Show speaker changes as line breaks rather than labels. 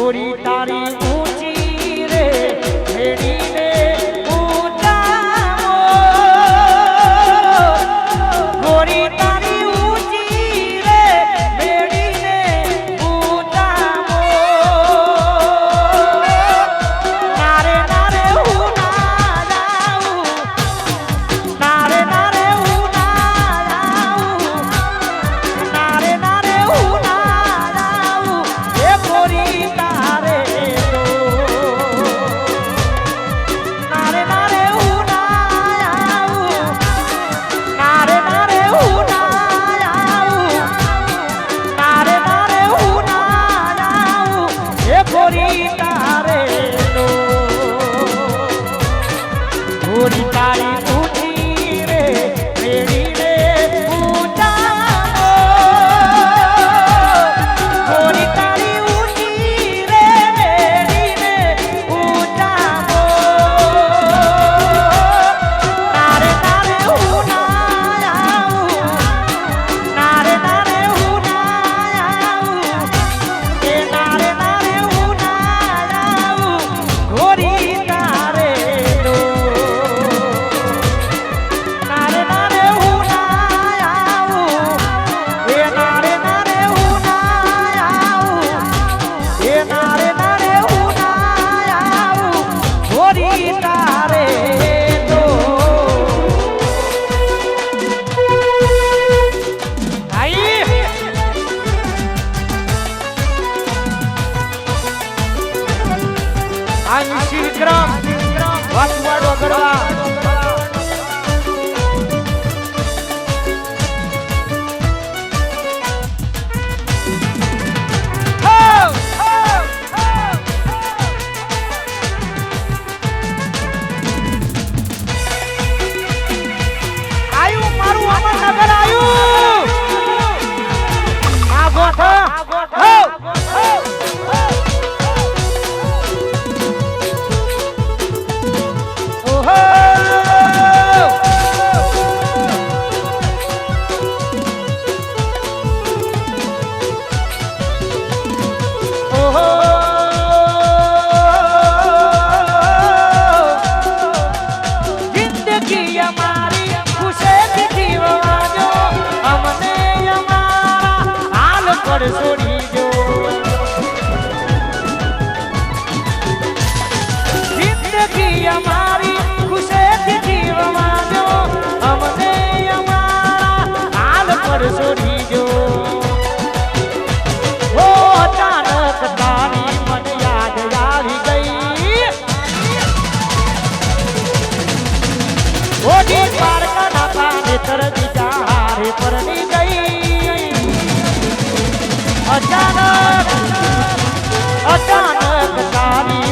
હોરી તારી આંશી ક્રમ વાસવાડો કરવા. શરદી ચારે પરની ગઈ. અચાનક અચાનક તારી